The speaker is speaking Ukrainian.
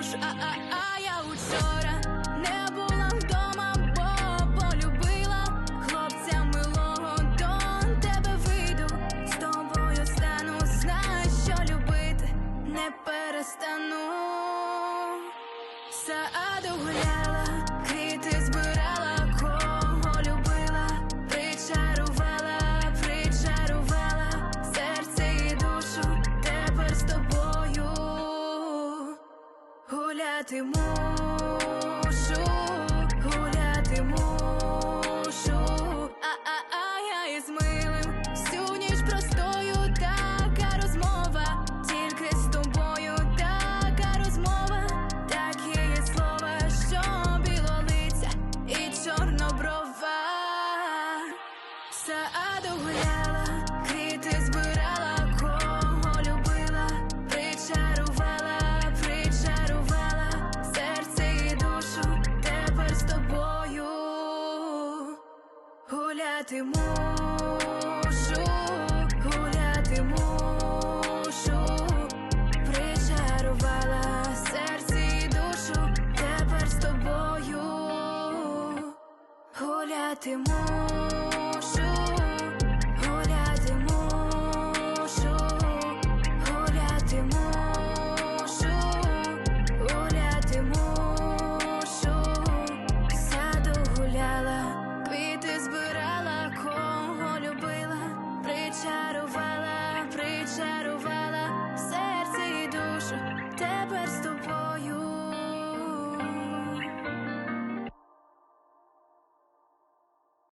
муж, а а а я учора не була вдома, бо полюбила хлопця милого. До тебе вийду, з тобою стану, знаю, що любити не перестану, саду гуляю. Гуляти мушу, гуляти мушу, а а а я із милим всю ніч простою, така розмова, тільки з тобою. Така розмова, такі є слова, що білолиця і чорноброва. Саду гуляла, гуляти мушу, гуляти мушу, причарувала серце і душу, тепер з тобою гуляти мушу.